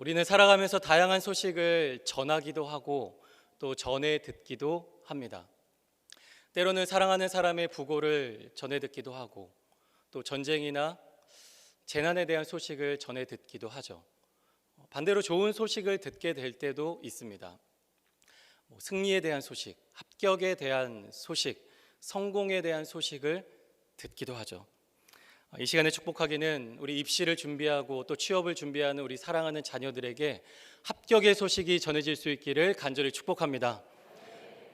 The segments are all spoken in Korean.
우리는 살아가면서 다양한 소식을 전하기도 하고 또 전해 듣기도 합니다. 때로는 사랑하는 사람의 부고를 전해 듣기도 하고 또 전쟁이나 재난에 대한 소식을 전해 듣기도 하죠. 반대로 좋은 소식을 듣게 될 때도 있습니다. 뭐 승리에 대한 소식, 합격에 대한 소식, 성공에 대한 소식을 듣기도 하죠. 이 시간에 축복하기는 우리 입시를 준비하고 또 취업을 준비하는 우리 사랑하는 자녀들에게 합격의 소식이 전해질 수 있기를 간절히 축복합니다.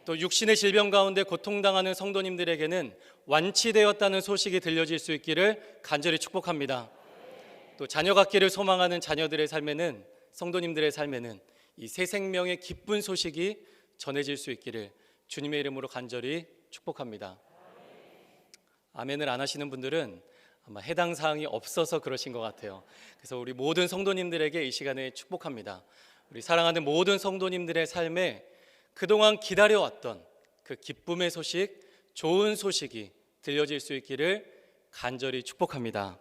또 육신의 질병 가운데 고통당하는 성도님들에게는 완치되었다는 소식이 들려질 수 있기를 간절히 축복합니다. 또 자녀 갖기를 소망하는 자녀들의 삶에는 성도님들의 삶에는 이 새 생명의 기쁜 소식이 전해질 수 있기를 주님의 이름으로 간절히 축복합니다. 아멘을 안 하시는 분들은 아마 해당 사항이 없어서 그러신 것 같아요. 그래서 우리 모든 성도님들에게 이 시간에 축복합니다. 우리 사랑하는 모든 성도님들의 삶에 그동안 기다려왔던 그 기쁨의 소식, 좋은 소식이 들려질 수 있기를 간절히 축복합니다.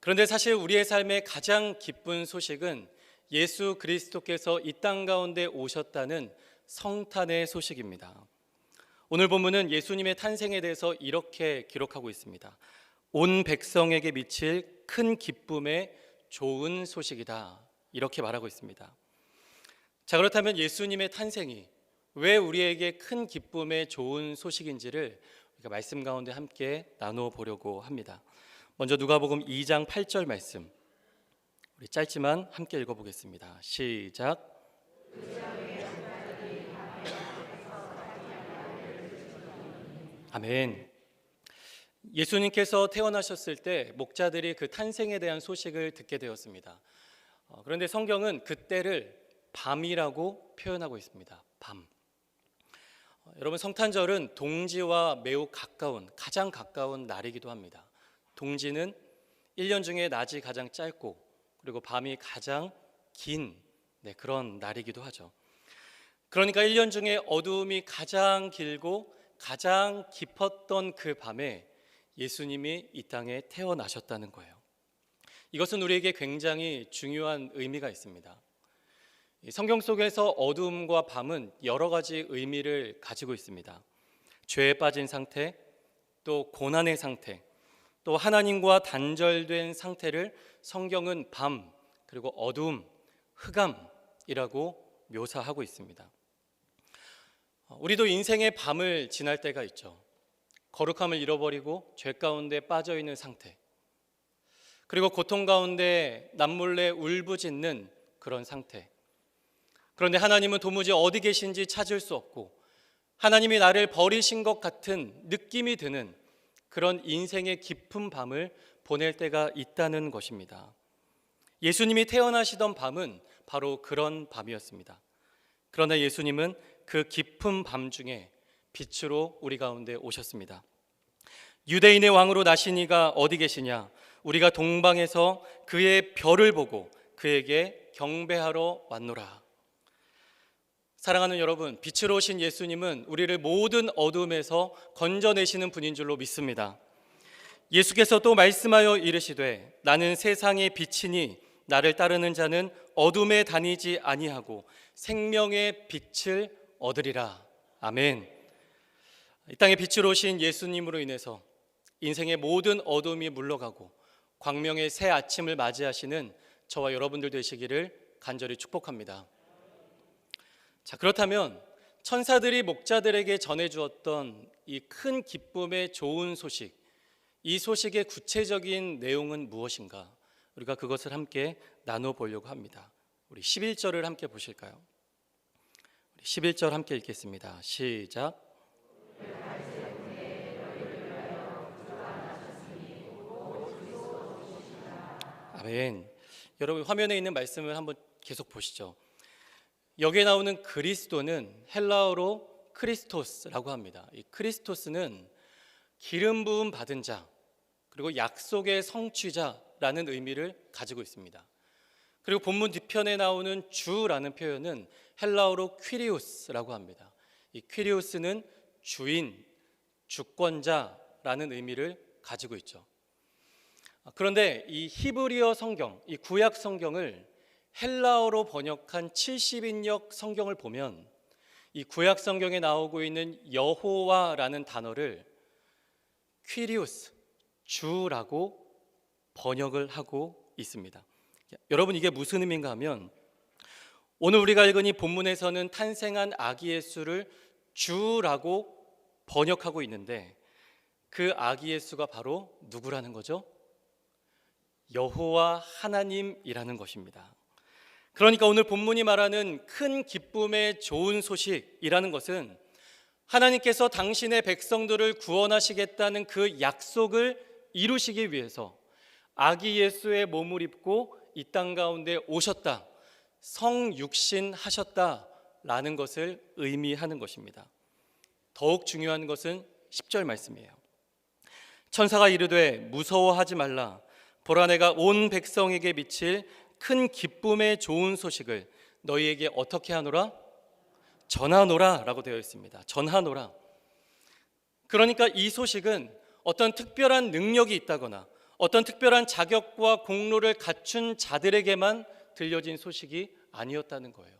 그런데 사실 우리의 삶의 가장 기쁜 소식은 예수 그리스도께서 이 땅 가운데 오셨다는 성탄의 소식입니다. 오늘 본문은 예수님의 탄생에 대해서 이렇게 기록하고 있습니다. 온 백성에게 미칠 큰 기쁨의 좋은 소식이다. 이렇게 말하고 있습니다. 자, 그렇다면 예수님의 탄생이 왜 우리에게 큰 기쁨의 좋은 소식인지를 우리가 말씀 가운데 함께 나누어 보려고 합니다. 먼저 누가복음 2장 8절 말씀. 우리 짧지만 함께 읽어 보겠습니다. 시작. 아멘. 예수님께서 태어나셨을 때 목자들이 그 탄생에 대한 소식을 듣게 되었습니다. 어, 그런데 성경은 그때를 밤이라고 표현하고 있습니다. 밤. 어, 여러분 성탄절은 동지와 매우 가까운 가장 가까운 날이기도 합니다. 동지는 1년 중에 낮이 가장 짧고 그리고 밤이 가장 긴 네, 그런 날이기도 하죠. 그러니까 1년 중에 어두움이 가장 길고 가장 깊었던 그 밤에 예수님이 이 땅에 태어나셨다는 거예요. 이것은 우리에게 굉장히 중요한 의미가 있습니다. 성경 속에서 어두움과 밤은 여러 가지 의미를 가지고 있습니다. 죄에 빠진 상태, 또 고난의 상태, 또 하나님과 단절된 상태를 성경은 밤, 그리고 어두움, 흑암이라고 묘사하고 있습니다. 우리도 인생의 밤을 지날 때가 있죠. 거룩함을 잃어버리고 죄 가운데 빠져 있는 상태. 그리고 고통 가운데 남몰래 울부짖는 그런 상태. 그런데 하나님은 도무지 어디 계신지 찾을 수 없고 하나님이 나를 버리신 것 같은 느낌이 드는 그런 인생의 깊은 밤을 보낼 때가 있다는 것입니다. 예수님이 태어나시던 밤은 바로 그런 밤이었습니다. 그러나 예수님은 그 깊은 밤 중에 빛으로 우리 가운데 오셨습니다. 유대인의 왕으로 나신 이가 어디 계시냐? 우리가 동방에서 그의 별을 보고 그에게 경배하러 왔노라. 사랑하는 여러분, 빛으로 오신 예수님은 우리를 모든 어둠에서 건져내시는 분인 줄로 믿습니다. 예수께서 또 말씀하여 이르시되 나는 세상의 빛이니 나를 따르는 자는 어둠에 다니지 아니하고 생명의 빛을 얻으리라. 아멘. 이 땅에 빛으로 오신 예수님으로 인해서 인생의 모든 어둠이 물러가고 광명의 새 아침을 맞이하시는 저와 여러분들 되시기를 간절히 축복합니다. 자, 그렇다면 천사들이 목자들에게 전해 주었던 이 큰 기쁨의 좋은 소식, 이 소식의 구체적인 내용은 무엇인가? 우리가 그것을 함께 나눠 보려고 합니다. 우리 11절을 함께 보실까요? 11절 함께 읽겠습니다. 시작. 아멘. 여러분 화면에 있는 말씀을 한번 계속 보시죠. 여기에 나오는 그리스도는 헬라어로 크리스토스라고 합니다. 이 크리스토스는 기름 부음 받은 자 그리고 약속의 성취자라는 의미를 가지고 있습니다. 그리고 본문 뒤편에 나오는 주라는 표현은 헬라어로 퀴리우스라고 합니다. 이 퀴리우스는 주인, 주권자라는 의미를 가지고 있죠. 그런데 이 히브리어 성경, 이 구약 성경을 헬라어로 번역한 70인역 성경을 보면 이 구약 성경에 나오고 있는 여호와라는 단어를 퀴리우스 주라고 번역을 하고 있습니다. 여러분 이게 무슨 의미인가 하면 오늘 우리가 읽은 이 본문에서는 탄생한 아기 예수를 주라고 번역하고 있는데 그 아기 예수가 바로 누구라는 거죠? 여호와 하나님이라는 것입니다. 그러니까 오늘 본문이 말하는 큰 기쁨의 좋은 소식이라는 것은 하나님께서 당신의 백성들을 구원하시겠다는 그 약속을 이루시기 위해서 아기 예수의 몸을 입고 이 땅 가운데 오셨다. 성육신 하셨다라는 것을 의미하는 것입니다. 더욱 중요한 것은 10절 말씀이에요. 천사가 이르되 무서워하지 말라 보라 내가 온 백성에게 미칠 큰 기쁨의 좋은 소식을 너희에게 어떻게 하노라? 전하노라라고 되어 있습니다. 전하노라. 그러니까 이 소식은 어떤 특별한 능력이 있다거나 어떤 특별한 자격과 공로를 갖춘 자들에게만 들려진 소식이 아니었다는 거예요.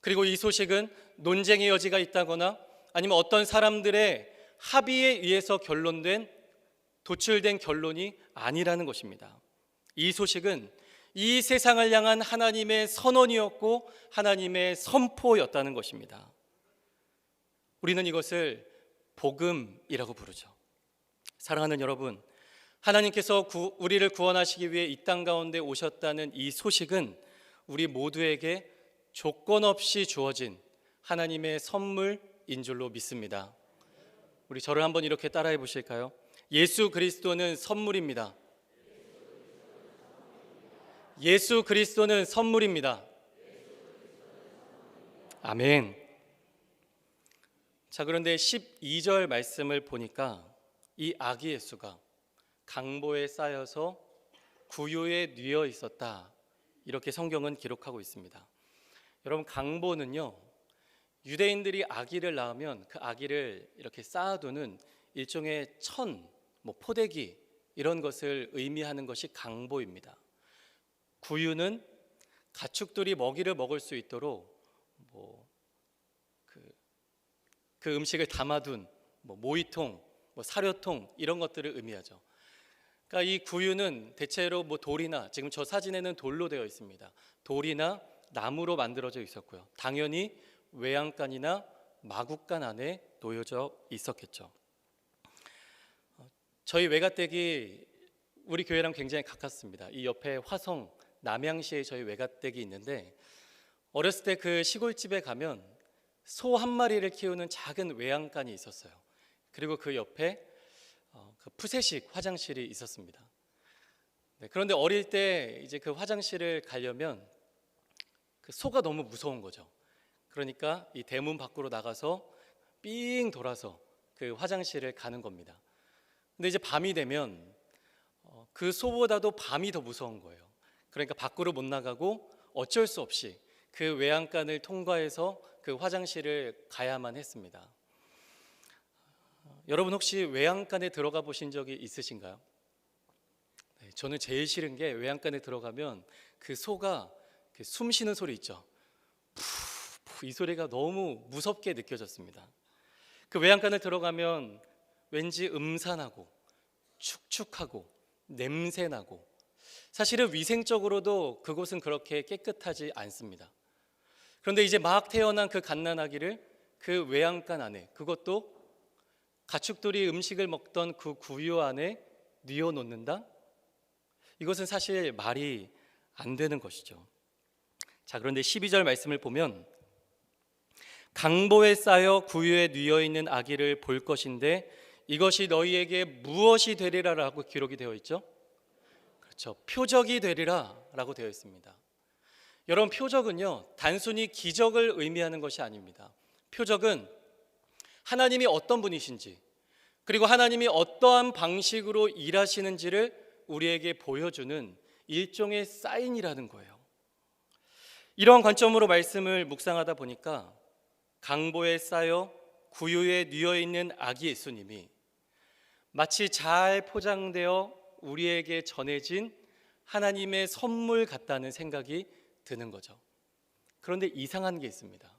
그리고 이 소식은 논쟁의 여지가 있다거나 아니면 어떤 사람들의 합의에 의해서 결론된 도출된 결론이 아니라는 것입니다. 이 소식은 이 세상을 향한 하나님의 선언이었고 하나님의 선포였다는 것입니다. 우리는 이것을 복음이라고 부르죠. 사랑하는 여러분, 하나님께서 구, 우리를 구원하시기 위해 이 땅 가운데 오셨다는 이 소식은 우리 모두에게 조건 없이 주어진 하나님의 선물인 줄로 믿습니다. 우리 저를 한번 이렇게 따라해 보실까요? 예수 그리스도는 선물입니다. 예수 그리스도는 선물입니다. 아멘. 자, 그런데 12절 말씀을 보니까 이 아기 예수가 강보에 쌓여서 구유에 뉘어 있었다. 이렇게 성경은 기록하고 있습니다. 여러분 강보는요. 유대인들이 아기를 낳으면 그 아기를 이렇게 쌓아두는 일종의 천, 뭐 포대기 이런 것을 의미하는 것이 강보입니다. 구유는 가축들이 먹이를 먹을 수 있도록 뭐그 그 음식을 담아둔 뭐 모이통, 뭐 사료통 이런 것들을 의미하죠. 그러니까 이 구유는 대체로 뭐 돌이나 지금 저 사진에는 돌로 되어 있습니다. 돌이나 나무로 만들어져 있었고요. 당연히 외양간이나 마국간 안에 놓여져 있었겠죠. 어, 저희 외가댁이 우리 교회랑 굉장히 가깝습니다. 이 옆에 화성 남양시에 저희 외가댁이 있는데 어렸을 때 그 시골집에 가면 소 한 마리를 키우는 작은 외양간이 있었어요. 그리고 그 옆에 어, 그 푸세식 화장실이 있었습니다. 네, 그런데 어릴 때 이제 그 화장실을 가려면 그 소가 너무 무서운 거죠. 그러니까 이 대문 밖으로 나가서 삥 돌아서 그 화장실을 가는 겁니다. 근데 이제 밤이 되면 어, 그 소보다도 밤이 더 무서운 거예요. 그러니까 밖으로 못 나가고 어쩔 수 없이 그 외양간을 통과해서 그 화장실을 가야만 했습니다. 여러분 혹시 외양간에 들어가 보신 적이 있으신가요? 네, 저는 제일 싫은 게 외양간에 들어가면 그 소가 숨 쉬는 소리 있죠. 푸푸 이 소리가 너무 무섭게 느껴졌습니다. 그 외양간을 들어가면 왠지 음산하고 축축하고 냄새나고 사실은 위생적으로도 그곳은 그렇게 깨끗하지 않습니다. 그런데 이제 막 태어난 그 갓난아기를 그 외양간 안에 그것도 가축들이 음식을 먹던 그 구유 안에 뉘어 놓는다? 이것은 사실 말이 안 되는 것이죠. 자, 그런데 12절 말씀을 보면 강보에 쌓여 구유에 뉘어 있는 아기를 볼 것인데 이것이 너희에게 무엇이 되리라라고 기록이 되어 있죠? 그렇죠. 표적이 되리라라고 되어 있습니다. 여러분 표적은요 단순히 기적을 의미하는 것이 아닙니다. 표적은 하나님이 어떤 분이신지 그리고 하나님이 어떠한 방식으로 일하시는지를 우리에게 보여주는 일종의 사인이라는 거예요. 이러한 관점으로 말씀을 묵상하다 보니까 강보에 쌓여 구유에 뉘어 있는 아기 예수님이 마치 잘 포장되어 우리에게 전해진 하나님의 선물 같다는 생각이 드는 거죠. 그런데 이상한 게 있습니다.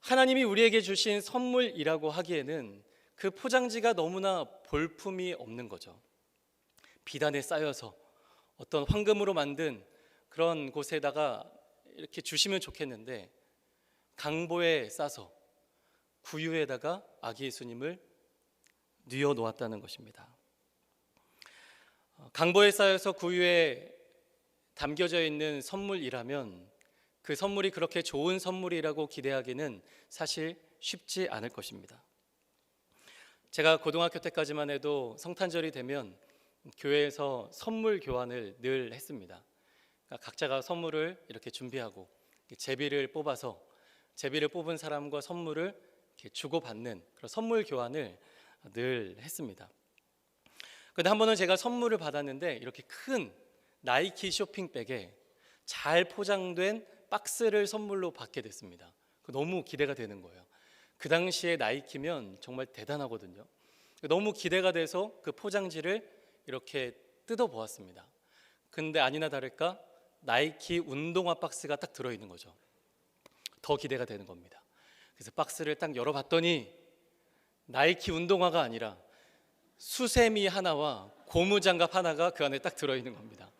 하나님이 우리에게 주신 선물이라고 하기에는 그 포장지가 너무나 볼품이 없는 거죠. 비단에 쌓여서 어떤 황금으로 만든 그런 곳에다가 이렇게 주시면 좋겠는데 강보에 싸서 구유에다가 아기 예수님을 뉘어 놓았다는 것입니다. 어, 강보에 쌓여서 구유에 담겨져 있는 선물이라면 그 선물이 그렇게 좋은 선물이라고 기대하기는 사실 쉽지 않을 것입니다. 제가 고등학교 때까지만 해도 성탄절이 되면 교회에서 선물 교환을 늘 했습니다. 그러니까 각자가 선물을 이렇게 준비하고 제비를 뽑아서 제비를 뽑은 사람과 선물을 주고받는 그런 선물 교환을 늘 했습니다. 근데 한 번은 제가 선물을 받았는데 이렇게 큰 나이키 쇼핑백에 잘 포장된 박스를 선물로 받게 됐습니다. 너무 기대가 되는 거예요. 그 당시에 나이키면 정말 대단하거든요. 너무 기대가 돼서 그 포장지를 이렇게 뜯어 보았습니다. 근데 아니나 다를까 나이키 운동화 박스가 딱 들어 있는 거죠. 더 기대가 되는 겁니다. 그래서 박스를 딱 열어봤더니 나이키 운동화가 아니라 수세미 하나와 고무장갑 하나가 그 안에 딱 들어 있는 겁니다.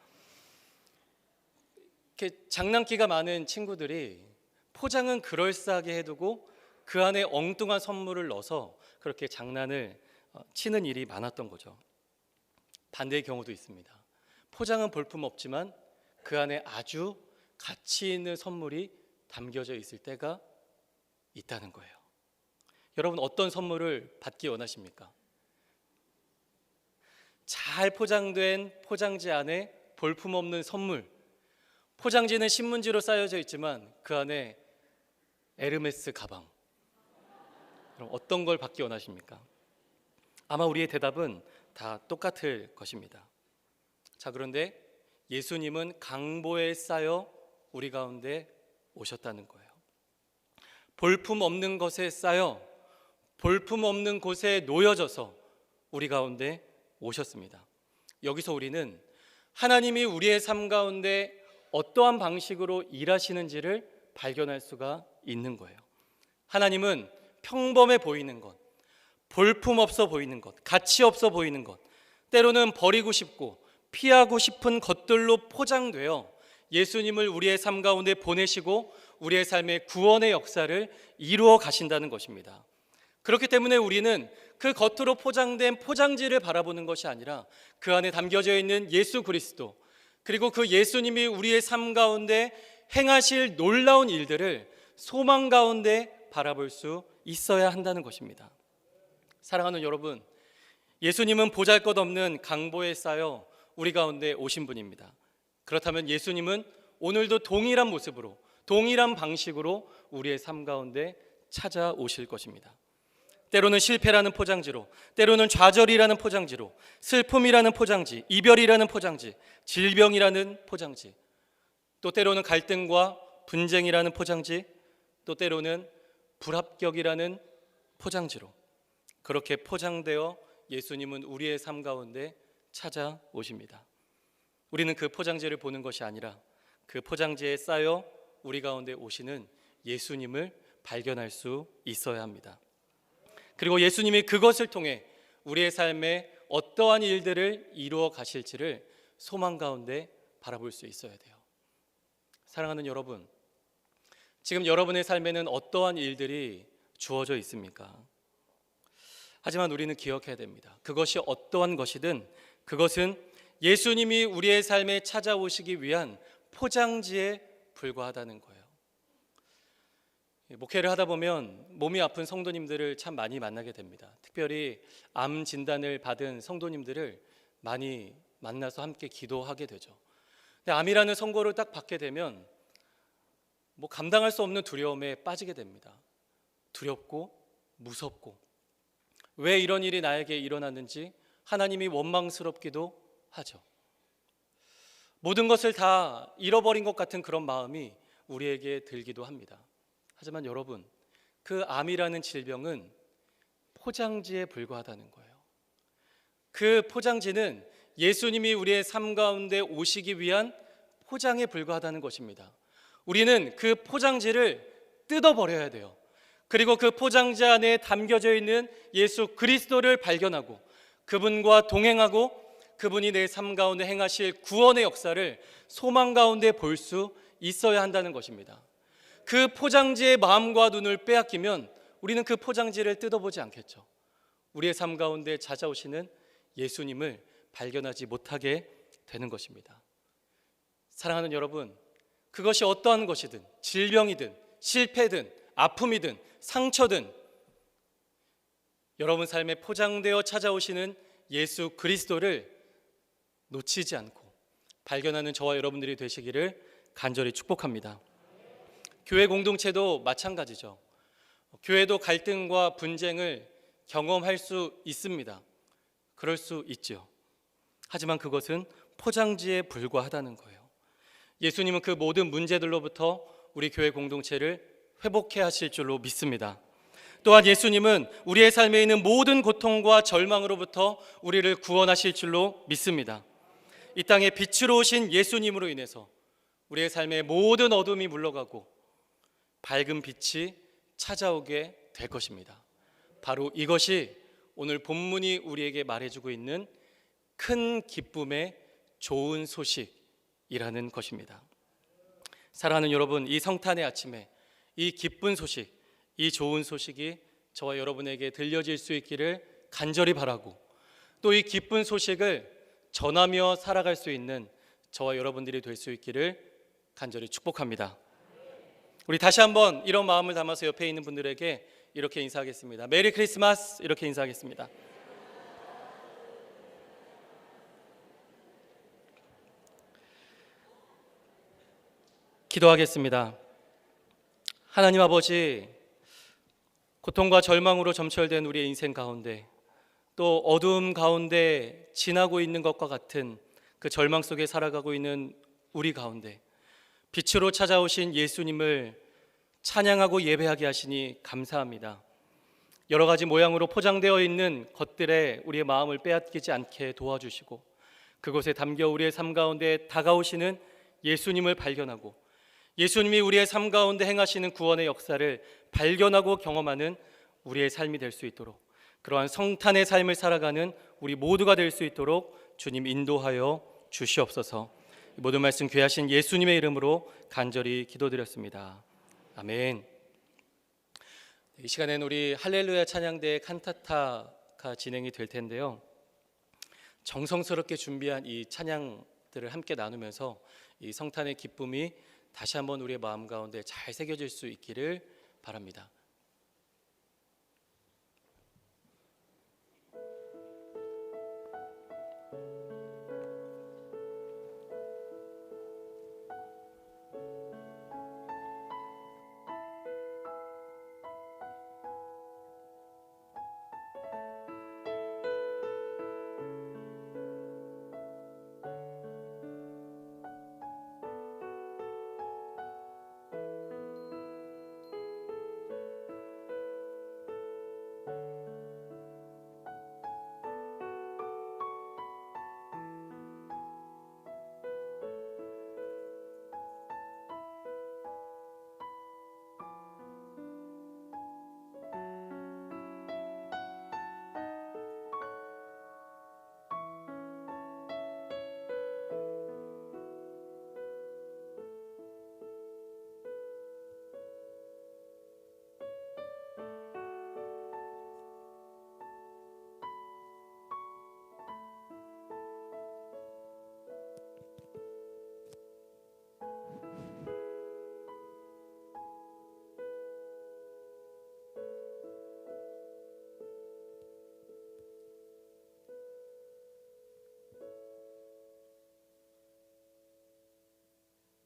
이렇게 장난기가 많은 친구들이 포장은 그럴싸하게 해두고 그 안에 엉뚱한 선물을 넣어서 그렇게 장난을 어, 치는 일이 많았던 거죠. 반대의 경우도 있습니다. 포장은 볼품 없지만 그 안에 아주 가치 있는 선물이 담겨져 있을 때가 있다는 거예요. 여러분 어떤 선물을 받기 원하십니까? 잘 포장된 포장지 안에 볼품 없는 선물. 포장지는 신문지로 쌓여져 있지만 그 안에 에르메스 가방. 그럼 어떤 걸 받기 원하십니까? 아마 우리의 대답은 다 똑같을 것입니다. 자, 그런데 예수님은 강보에 쌓여 우리 가운데 오셨다는 거예요. 볼품 없는 것에 쌓여 볼품 없는 곳에 놓여져서 우리 가운데 오셨습니다. 여기서 우리는 하나님이 우리의 삶 가운데 어떠한 방식으로 일하시는지를 발견할 수가 있는 거예요. 하나님은 평범해 보이는 것, 볼품 없어 보이는 것, 가치 없어 보이는 것, 때로는 버리고 싶고 피하고 싶은 것들로 포장되어 예수님을 우리의 삶 가운데 보내시고 우리의 삶의 구원의 역사를 이루어 가신다는 것입니다. 그렇기 때문에 우리는 그 겉으로 포장된 포장지를 바라보는 것이 아니라 그 안에 담겨져 있는 예수 그리스도 그리고 그 예수님이 우리의 삶 가운데 행하실 놀라운 일들을 소망 가운데 바라볼 수 있어야 한다는 것입니다. 사랑하는 여러분, 예수님은 보잘 것 없는 강보에 쌓여 우리 가운데 오신 분입니다. 그렇다면 예수님은 오늘도 동일한 모습으로 동일한 방식으로 우리의 삶 가운데 찾아오실 것입니다. 때로는 실패라는 포장지로, 때로는 좌절이라는 포장지로, 슬픔이라는 포장지, 이별이라는 포장지, 질병이라는 포장지, 또 때로는 갈등과 분쟁이라는 포장지, 또 때로는 불합격이라는 포장지로 그렇게 포장되어 예수님은 우리의 삶 가운데 찾아오십니다. 우리는 그 포장지를 보는 것이 아니라 그 포장지에 쌓여 우리 가운데 오시는 예수님을 발견할 수 있어야 합니다. 그리고 예수님이 그것을 통해 우리의 삶에 어떠한 일들을 이루어 가실지를 소망 가운데 바라볼 수 있어야 돼요. 사랑하는 여러분, 지금 여러분의 삶에는 어떠한 일들이 주어져 있습니까? 하지만 우리는 기억해야 됩니다. 그것이 어떠한 것이든 그것은 예수님이 우리의 삶에 찾아오시기 위한 포장지에 불과하다는 거예요. 목회를 하다 보면 몸이 아픈 성도님들을 참 많이 만나게 됩니다. 특별히 암 진단을 받은 성도님들을 많이 만나서 함께 기도하게 되죠. 근데 암이라는 선고를 딱 받게 되면 뭐 감당할 수 없는 두려움에 빠지게 됩니다. 두렵고 무섭고 왜 이런 일이 나에게 일어났는지 하나님이 원망스럽기도 하죠. 모든 것을 다 잃어버린 것 같은 그런 마음이 우리에게 들기도 합니다. 하지만 여러분, 그 암이라는 질병은 포장지에 불과하다는 거예요. 그 포장지는 예수님이 우리의 삶 가운데 오시기 위한 포장에 불과하다는 것입니다. 우리는 그 포장지를 뜯어버려야 돼요. 그리고 그 포장지 안에 담겨져 있는 예수 그리스도를 발견하고 그분과 동행하고 그분이 내 삶 가운데 행하실 구원의 역사를 소망 가운데 볼 수 있어야 한다는 것입니다. 그 포장지의 마음과 눈을 빼앗기면 우리는 그 포장지를 뜯어보지 않겠죠. 우리의 삶 가운데 찾아오시는 예수님을 발견하지 못하게 되는 것입니다. 사랑하는 여러분, 그것이 어떠한 것이든 질병이든 실패든 아픔이든 상처든 여러분 삶에 포장되어 찾아오시는 예수 그리스도를 놓치지 않고 발견하는 저와 여러분들이 되시기를 간절히 축복합니다. 교회 공동체도 마찬가지죠. 교회도 갈등과 분쟁을 경험할 수 있습니다. 그럴 수 있죠. 하지만 그것은 포장지에 불과하다는 거예요. 예수님은 그 모든 문제들로부터 우리 교회 공동체를 회복해 하실 줄로 믿습니다. 또한 예수님은 우리의 삶에 있는 모든 고통과 절망으로부터 우리를 구원하실 줄로 믿습니다. 이 땅에 빛으로 오신 예수님으로 인해서 우리의 삶의 모든 어둠이 물러가고 밝은 빛이 찾아오게 될 것입니다. 바로 이것이 오늘 본문이 우리에게 말해주고 있는 큰 기쁨의 좋은 소식이라는 것입니다. 사랑하는 여러분, 이 성탄의 아침에 이 기쁜 소식, 이 좋은 소식이 저와 여러분에게 들려질 수 있기를 간절히 바라고 또 이 기쁜 소식을 전하며 살아갈 수 있는 저와 여러분들이 될 수 있기를 간절히 축복합니다. 우리 다시 한번 이런 마음을 담아서 옆에 있는 분들에게 이렇게 인사하겠습니다. 메리 크리스마스 이렇게 인사하겠습니다. 기도하겠습니다. 하나님 아버지, 고통과 절망으로 점철된 우리의 인생 가운데 또 어두움 가운데 지나고 있는 것과 같은 그 절망 속에 살아가고 있는 우리 가운데 빛으로 찾아오신 예수님을 찬양하고 예배하게 하시니 감사합니다. 여러 가지 모양으로 포장되어 있는 것들에 우리의 마음을 빼앗기지 않게 도와주시고 그곳에 담겨 우리의 삶 가운데 다가오시는 예수님을 발견하고 예수님이 우리의 삶 가운데 행하시는 구원의 역사를 발견하고 경험하는 우리의 삶이 될 수 있도록 그러한 성탄의 삶을 살아가는 우리 모두가 될 수 있도록 주님 인도하여 주시옵소서. 이 모든 말씀 귀하신 예수님의 이름으로 간절히 기도드렸습니다. 아멘. 이 시간에는 우리 할렐루야 찬양대 칸타타가 진행이 될 텐데요. 정성스럽게 준비한 이 찬양들을 함께 나누면서 이 성탄의 기쁨이 다시 한번 우리의 마음 가운데 잘 새겨질 수 있기를 바랍니다.